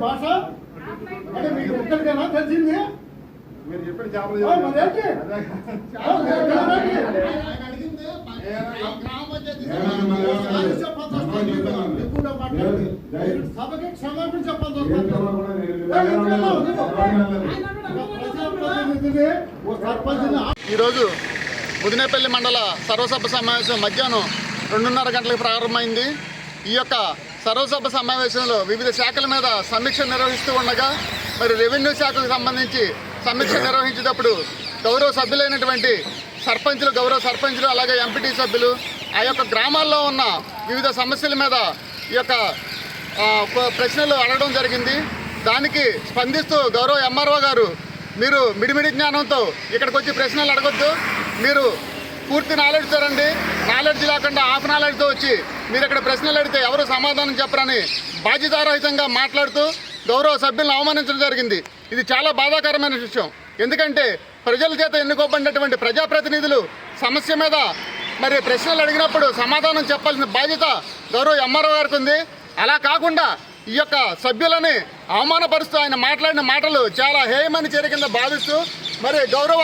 భాష అంటే మీకు ఒక్కరికైనా తెలిసింది మీరు చెప్పిన చేపలు సభకి క్షమాపణ చెప్పాల్సి ఈరోజు ముదినేపల్లి మండల సర్వసభ సమావేశం మధ్యాహ్నం రెండున్నర గంటలకు ప్రారంభమైంది ఈ యొక్క సర్వసభ సమావేశంలో వివిధ శాఖల మీద సమీక్ష నిర్వహిస్తూ ఉండగా మరి రెవెన్యూ శాఖకు సంబంధించి సమీక్ష నిర్వహించేటప్పుడు గౌరవ సభ్యులైనటువంటి సర్పంచులు గౌరవ సర్పంచులు అలాగే ఎంపీటీ సభ్యులు ఆ యొక్క గ్రామాల్లో ఉన్న వివిధ సమస్యల మీద ఈ యొక్క ప్రశ్నలు అడగడం జరిగింది. దానికి స్పందిస్తూ గౌరవ ఎంఆర్ఓ గారు మీరు మిడిమిడి జ్ఞానంతో ఇక్కడికి వచ్చి ప్రశ్నలు అడగొద్దు. మీరు పూర్తి నాలెడ్జ్ రండి. నాలెడ్జ్ లేకుండా హాఫ్ నాలెడ్జ్తో వచ్చి మీరు ఇక్కడ ప్రశ్నలు అడిగితే ఎవరు సమాధానం చెప్పరని బాధ్యతారహితంగా మాట్లాడుతూ గౌరవ సభ్యులను అవమానించడం జరిగింది. ఇది చాలా బాధాకరమైన విషయం. ఎందుకంటే ప్రజల చేత ఎన్నుకోబడినటువంటి ప్రజాప్రతినిధులు సమస్య మీద మరి ప్రశ్నలు అడిగినప్పుడు సమాధానం చెప్పాల్సిన బాధ్యత గౌరవ ఎంఆర్ఓ గారికి ఉంది. అలా కాకుండా ఈ యొక్క సభ్యులని అవమానపరుస్తూ ఆయన మాట్లాడిన మాటలు చాలా హేయమని చర్య కింద భావిస్తూ మరి గౌరవ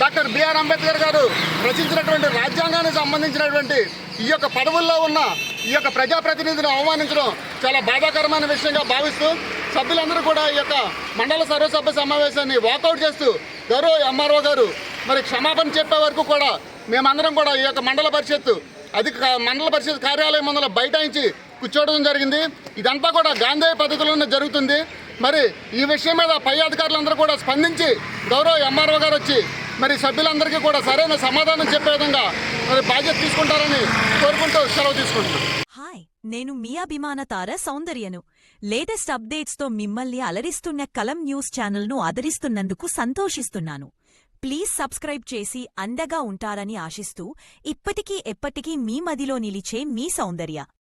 డాక్టర్ బిఆర్ అంబేద్కర్ గారు రచించినటువంటి రాజ్యాంగానికి సంబంధించినటువంటి ఈ యొక్క పదవుల్లో ఉన్న ఈ యొక్క ప్రజాప్రతినిధిని అవమానించడం చాలా బాధాకరమైన విషయంగా భావిస్తూ సభ్యులందరూ కూడా ఈ యొక్క మండల సర్వసభ్య సమావేశాన్ని వాకౌట్ చేస్తూ గౌరవ ఎంఆర్ఓ గారు మరి క్షమాపణ చెప్పే వరకు కూడా మేమందరం కూడా ఈ యొక్క మండల పరిషత్తు అధిక మండల పరిషత్ కార్యాలయం ముందర బైఠాయించి కూర్చోవడం జరిగింది. ఇదంతా కూడా గాంధేయ పద్ధతిలోనే జరుగుతుంది. మరి ఈ విషయం మీద పై అధికారులందరూ కూడా స్పందించి గౌరవ ఎంఆర్ఓ గారు వచ్చి మరి సభ్యులందరికీ కూడా సరైన సమాధానం చెప్పే విధంగా మరి బాధ్యత తీసుకుంటారని కోరుకుంటూ సెలవు తీసుకుంటున్నాను హాయ్ నేను మీ అభిమాన తార సౌందర్యను. లేటెస్ట్ అప్డేట్స్తో మిమ్మల్ని అలరిస్తున్న కలం న్యూస్ ఛానల్ను ఆదరిస్తున్నందుకు సంతోషిస్తున్నాను. ప్లీజ్ సబ్స్క్రైబ్ చేసి అండగా ఉంటారని ఆశిస్తూ ఇప్పటికీ ఎప్పటికీ మీ మదిలో నిలిచే మీ సౌందర్య.